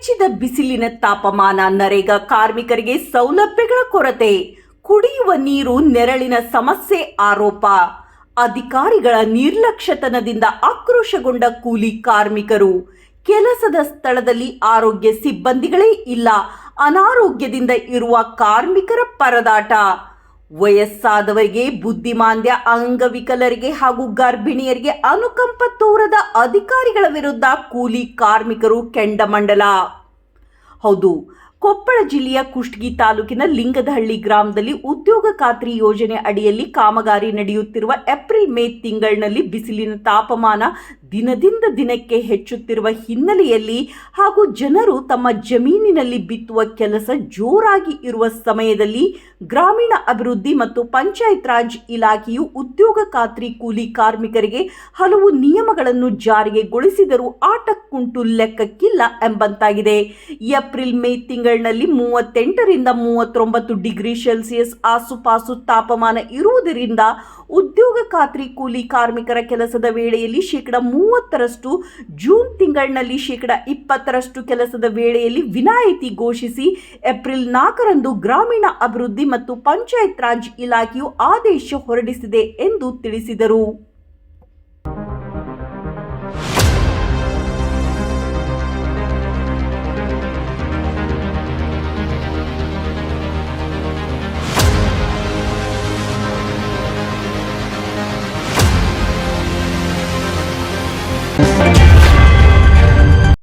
ಹೆಚ್ಚಿದ ಬಿಸಿಲಿನ ತಾಪಮಾನ ನರೇಗಾ ಕಾರ್ಮಿಕರಿಗೆ ಸೌಲಭ್ಯಗಳ ಕೊರತೆ, ಕುಡಿಯುವ ನೀರು ನೆರಳಿನ ಸಮಸ್ಯೆ ಆರೋಪ. ಅಧಿಕಾರಿಗಳ ನಿರ್ಲಕ್ಷ್ಯತನದಿಂದ ಆಕ್ರೋಶಗೊಂಡ ಕೂಲಿ ಕಾರ್ಮಿಕರು. ಕೆಲಸದ ಸ್ಥಳದಲ್ಲಿ ಆರೋಗ್ಯ ಸಿಬ್ಬಂದಿಗಳೇ ಇಲ್ಲ, ಅನಾರೋಗ್ಯದಿಂದ ಇರುವ ಕಾರ್ಮಿಕರ ಪರದಾಟ. ವಯಸ್ಸಾದವರಿಗೆ, ಬುದ್ಧಿಮಾಂದ್ಯ, ಅಂಗವಿಕಲರಿಗೆ ಹಾಗೂ ಗರ್ಭಿಣಿಯರಿಗೆ ಅನುಕಂಪ ತೋರದ ಅಧಿಕಾರಿಗಳ ವಿರುದ್ಧ ಕೂಲಿ ಕಾರ್ಮಿಕರು ಕೆಂಡಮಂಡಲ. ಹೌದು, ಕೊಪ್ಪಳ ಜಿಲ್ಲೆಯ ಕುಷ್ಟಗಿ ತಾಲೂಕಿನ ಲಿಂಗದಹಳ್ಳಿ ಗ್ರಾಮದಲ್ಲಿ ಉದ್ಯೋಗ ಖಾತ್ರಿ ಯೋಜನೆ ಅಡಿಯಲ್ಲಿ ಕಾಮಗಾರಿ ನಡೆಯುತ್ತಿರುವ ಏಪ್ರಿಲ್ ಮೇ ತಿಂಗಳಿನಲ್ಲಿ ಬಿಸಿಲಿನ ತಾಪಮಾನ ದಿನದಿಂದ ದಿನಕ್ಕೆ ಹೆಚ್ಚುತ್ತಿರುವ ಹಿನ್ನೆಲೆಯಲ್ಲಿ ಹಾಗೂ ಜನರು ತಮ್ಮ ಜಮೀನಿನಲ್ಲಿ ಬಿತ್ತುವ ಕೆಲಸ ಜೋರಾಗಿ ಇರುವ ಸಮಯದಲ್ಲಿ ಗ್ರಾಮೀಣ ಅಭಿವೃದ್ಧಿ ಮತ್ತು ಪಂಚಾಯತ್ ರಾಜ್ ಇಲಾಖೆಯು ಉದ್ಯೋಗ ಖಾತ್ರಿ ಕೂಲಿ ಕಾರ್ಮಿಕರಿಗೆ ಹಲವು ನಿಯಮಗಳನ್ನು ಜಾರಿಗೆಗೊಳಿಸಿದರೂ ಆಟಕ್ಕುಂಟು ಲೆಕ್ಕಕ್ಕಿಲ್ಲ ಎಂಬಂತಾಗಿದೆ. ಏಪ್ರಿಲ್, ಮೇ ತಿಂಗಳಿನಲ್ಲಿ ಮೂವತ್ತೆಂಟರಿಂದ ಮೂವತ್ತೊಂಬತ್ತು ಡಿಗ್ರಿ ಸೆಲ್ಸಿಯಸ್ ಆಸುಪಾಸು ತಾಪಮಾನ ಇರುವುದರಿಂದ ಉದ್ಯೋಗ ಖಾತ್ರಿ ಕೂಲಿ ಕಾರ್ಮಿಕರ ಕೆಲಸದ ವೇಳೆಯಲ್ಲಿ ಶೇಕಡ ಮೂವತ್ತರಷ್ಟು ಜೂನ್ ತಿಂಗಳಿನಲ್ಲಿ ಶೇಕಡ ಇಪ್ಪತ್ತರಷ್ಟು ಕೆಲಸದ ವೇಳೆಯಲ್ಲಿ ವಿನಾಯಿತಿ ಘೋಷಿಸಿ ಏಪ್ರಿಲ್ ನಾಲ್ಕರಂದು ಗ್ರಾಮೀಣ ಅಭಿವೃದ್ಧಿ ಮತ್ತು ಪಂಚಾಯತ್ ರಾಜ್ ಇಲಾಖೆಯು ಆದೇಶ ಹೊರಡಿಸಿದೆ ಎಂದು ತಿಳಿಸಿದರು.